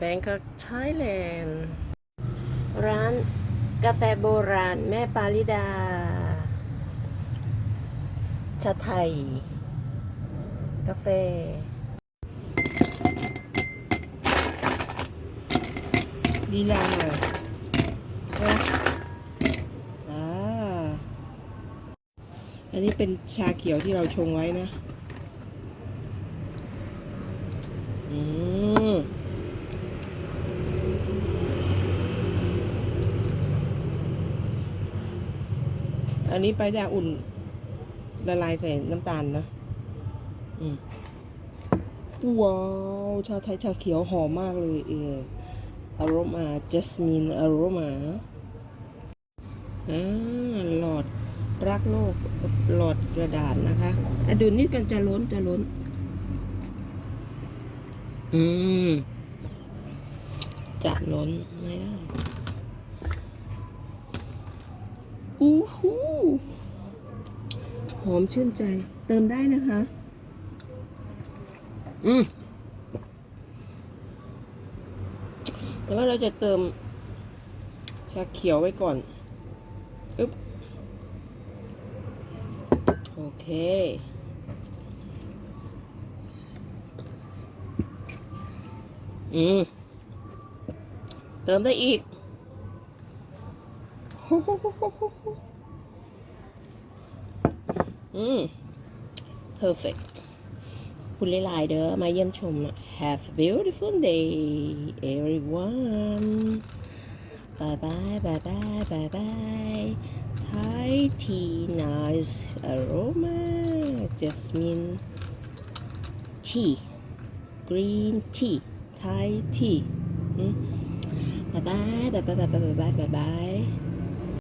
Bangkok Thailand ร้านกาแฟโบราณแม่ปาริดา ชาไทย กาแฟ ลีลาหน่อยนะอ่า อันนี้เป็นชาเขียวที่เราชงไว้นะ อืม อันนี้ไปดาอุ่น ละลายใส่น้ำตาลนะอืมว้าวชาไทยชาเขียวหอมมากเลยเอออารมาจัสมินอารมาอ่าหลอดรักโลกหลอดกระดาษนะคะอะดูนิดกันจะล้นจะล้น อืม จะล้นไม่ได้ อู้หูหอมชื่นใจ เติมได้นะคะ อืมแต่ว่าเราจะเติม ชาเขียวไว้ก่อนอึ๊บโอเค อืม เติมได้อีก อืม perfect คุณหลายๆเด้อมาเยี่ยมชมนะ Have a beautiful day everyone bye bye bye bye bye bye Thai tea nice aroma jasmine tea green tea Thai tea อืม bye bye bye bye bye bye bye bye bye